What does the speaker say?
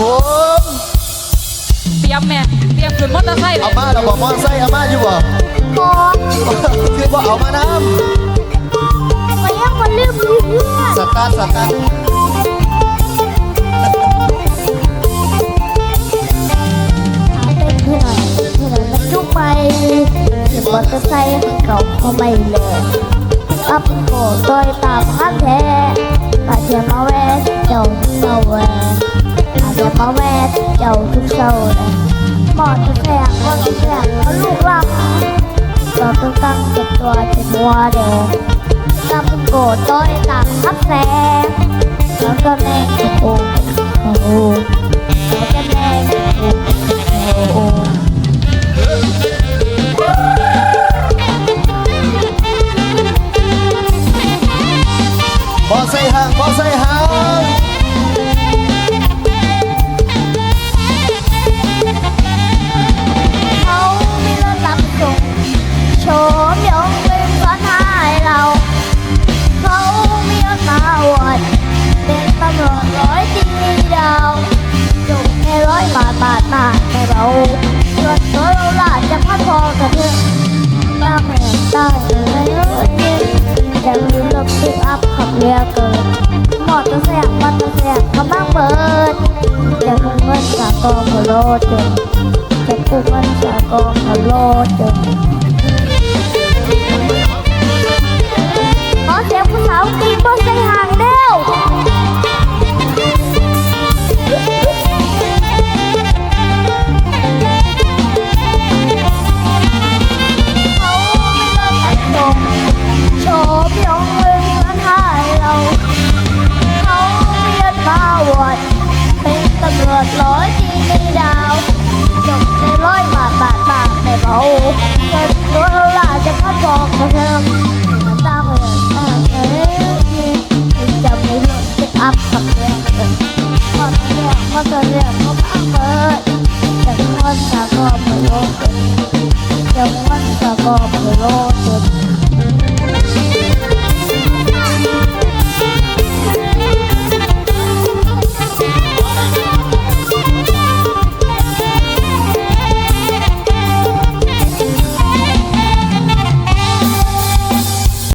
ผมเตรียมแม่เตรียมขึ้นมอเตอร์ไซค์เลเอายมาเราบอกมอไซค์เอามาอยู่บ่พอคือบ่เอามาน้ไปยังคนลืมเพื่อนำสตาร์ทสตาร์ทเป็นเพื่อนเพื่อนมันจุกไปขี่มอเตอร์ไซค์เก่าเขาไม่เลยอัพโกต้อยตามข้างแท้อาจจะมาแวะ เศร้าเลยหมอจะแทงก็จะแทงก็ลูกหลับเราต้องตั้งเก็บตัวจะมัวแด็กอัพโกรธต้อยตามข้างแสงแล้วก็แม่จะโอ้โอ้ จนจะกู้เงินจากองพลโลจนขอเสียงผู้สาวตีบอลใจห่างเร็วเขาไม่เลิกอัดจมโชว์พี่องเงินเงินให้เราเขาเรียนมาอวดเป็นตำรวจร้อยที่ในดาวจบในร้อยบาทบาทบาทในเบาเกิดตัวเราล่ะจะพัดบอกกับเธอตามเลยเออเอ้ยจะไม่ลดจะอัพกับเรื่องเกิดพอเรื่องพอเรื่องเขาพังเปิดจะม้วนสากอบไม่โลดจะม้วนสากอบไม่โลด